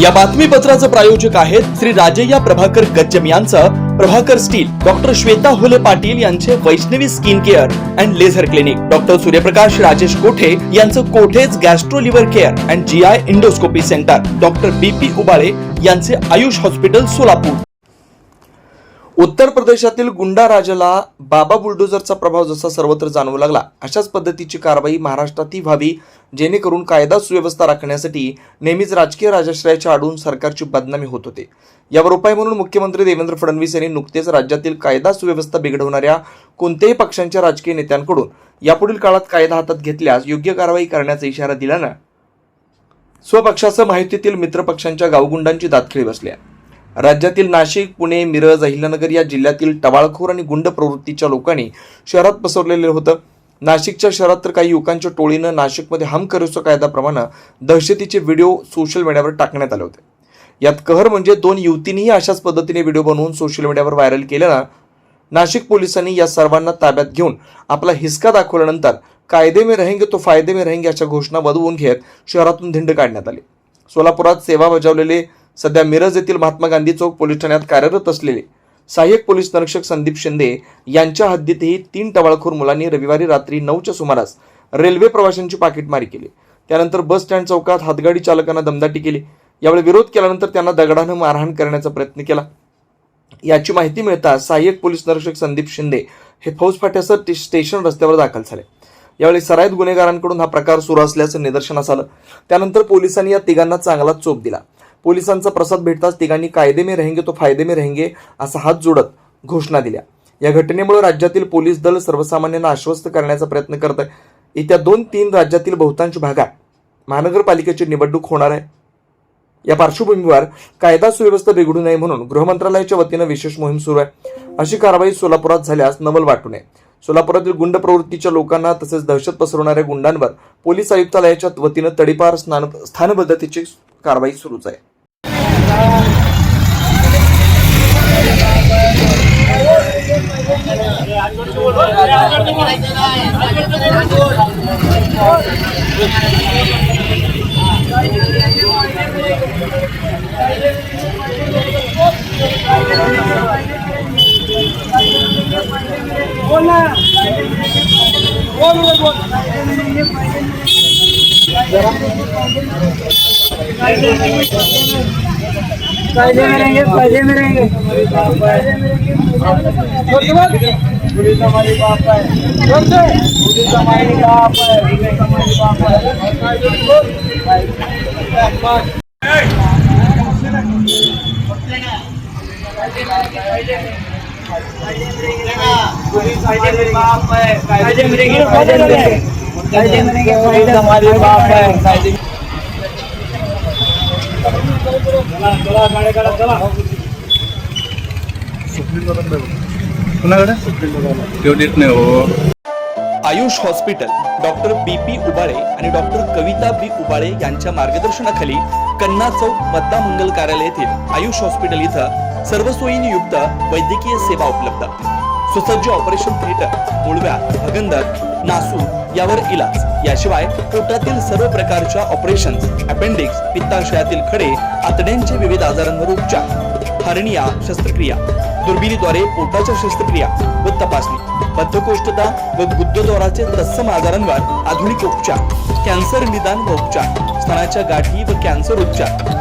या बातमीपत्राचं प्रायोजक आहेत श्री राजय्या प्रभाकर गज्जम यांचं. प्रभाकर स्टील डॉक्टर श्वेता होले पाटील यांचे Vaishnavi skin care and laser clinic. Doctor Suryaprakash Rajesh Kothe यांचं Kothe's gastro liver care and G I endoscopy centre. Doctor B P Ubale यांचे Ayush hospital Solapur. उत्तर प्रदेशातील गुंडा राजाला बाबा बुलडोझरचा प्रभाव जसा सर्वत्र जाणवू लागला अशाच पद्धतीची कारवाई महाराष्ट्रातही व्हावी जेणेकरून कायदा सुव्यवस्था राखण्यासाठी नेहमीच राजकीय राजाश्रयाच्या आडून सरकारची बदनामी होत होते. यावर उपाय म्हणून मुख्यमंत्री देवेंद्र फडणवीस यांनी नुकतेच राज्यातील कायदा सुव्यवस्था बिघडवणाऱ्या कोणत्याही पक्षांच्या राजकीय नेत्यांकडून यापुढील काळात कायदा हातात घेतल्यास योग्य कारवाई करण्याचा इशारा दिल्यानं स्वपक्षासह माहितीतील मित्रपक्षांच्या गावगुंडांची दातखिळी बसली आहे राज्यातील नाशिक पुणे मिरज अहिल्यानगर या जिल्ह्यातील टवाळखोर आणि गुंड प्रवृत्तीच्या लोकांनी शहरात पसरलेलं होतं. नाशिकच्या शहरात तर काही युवकांच्या टोळीनं नाशिकमध्ये हम करोसो कायद्याप्रमाणे दहशतीचे व्हिडिओ सोशल मीडियावर टाकण्यात आले होते. यात कहर म्हणजे दोन युवतींनीही अशाच पद्धतीने व्हिडिओ बनवून सोशल मीडियावर व्हायरल केल्यानं नाशिक पोलिसांनी या सर्वांना ताब्यात घेऊन आपला हिसका दाखवल्यानंतर कायदे मे रहेंगे तो फायदे मे रहेंगे अशा घोषणा बदवून घेत शहरातून धिंड काढण्यात आली. सोलापुरात सेवा बजावलेले सध्या मिरज येथील महात्मा गांधी चौक पोलीस ठाण्यात कार्यरत असलेले सहाय्यक पोलीस निरीक्षक संदीप शिंदे यांच्या हद्दीतही तीन टवाळखोर मुलांनी रविवारी रात्री नऊच्या सुमारास रेल्वे प्रवाशांची पाकिटमारी केली. त्यानंतर बस स्टँड चौकात हातगाडी चालकांना दमदाटी केली. यावेळी विरोध केल्यानंतर त्यांना दगडानं मारहाण करण्याचा प्रयत्न केला. याची माहिती मिळताच सहाय्यक पोलीस निरीक्षक संदीप शिंदे हे फौज फाट्यासह टे- स्टेशन रस्त्यावर दाखल झाले. यावेळी सराईत गुन्हेगारांकडून हा प्रकार सुरू असल्याचं निदर्शनास आलं. त्यानंतर पोलिसांनी या तिघांना चांगलाच चोप दिला. पोलिसांचा प्रसाद भेटताच तिघांनी कायदे मे रहेंगे तो फायदे मे रहेंगे असा हात जोडत घोषणा दिल्या. या घटनेमुळे राज्यातील पोलीस दल सर्वसामान्यांना आश्वस्त करण्याचा प्रयत्न करत आहे. येत्या दोन तीन राज्यातील बहुतांश भागात महानगरपालिकेची निवडणूक होणार आहे. या पार्श्वभूमीवर कायदा सुव्यवस्था बिघडू नये म्हणून गृहमंत्रालयाच्या वतीनं विशेष मोहीम सुरू आहे. अशी कारवाई सोलापुरात झाल्यास नवल वाटू नये. सोलापुरातील गुंड प्रवृत्तीच्या लोकांना तसेच दहशत पसरवणाऱ्या गुंडांवर पोलीस आयुक्तालयाच्या वतीनं तडीपार स्नान स्थानबद्धतेची कारवाई सुरूच आहे. बोल फ़ायदे में रहेंगे फ़ायदे में रहेंगे पुलिस हमारी बाप है पुलिस हमारी बाप है पुलिस हमारी बाप है है फ़ायदे में रहेंगे फ़ायदे में रहेंगे फ़ायदे में रहेंगे पुलिस हमारी बाप है फ़ायदे नाही हो Ayush hospital doctor B P Ubale आणि डॉक्टर कविता बी उबाळे यांच्या मार्गदर्शनाखाली कन्ना चौक मतदा मंगल कार्यालय येथील आयुष हॉस्पिटल इथं सर्व सोयींनी युक्त वैद्यकीय सेवा उपलब्ध. सुसज्ज ऑपरेशन थिएटर मुळव्या भगंदर नासू यावर इलाज. याशिवाय पोटातील सर्व प्रकारच्या ऑपरेशन अपेंडिक्स पित्ताशयातील खडे आतड्यांचे विविध आजारांवर उपचार हर्निया शस्त्रक्रिया दुर्बिणीद्वारे पोटाच्या शस्त्रक्रिया व तपासणी बद्धकोष्ठता व गुद्दद्वाराचे तत्सम आजारांवर आधुनिक उपचार कॅन्सर निदान व उपचार स्तनाच्या गाठी व कॅन्सर उपचार.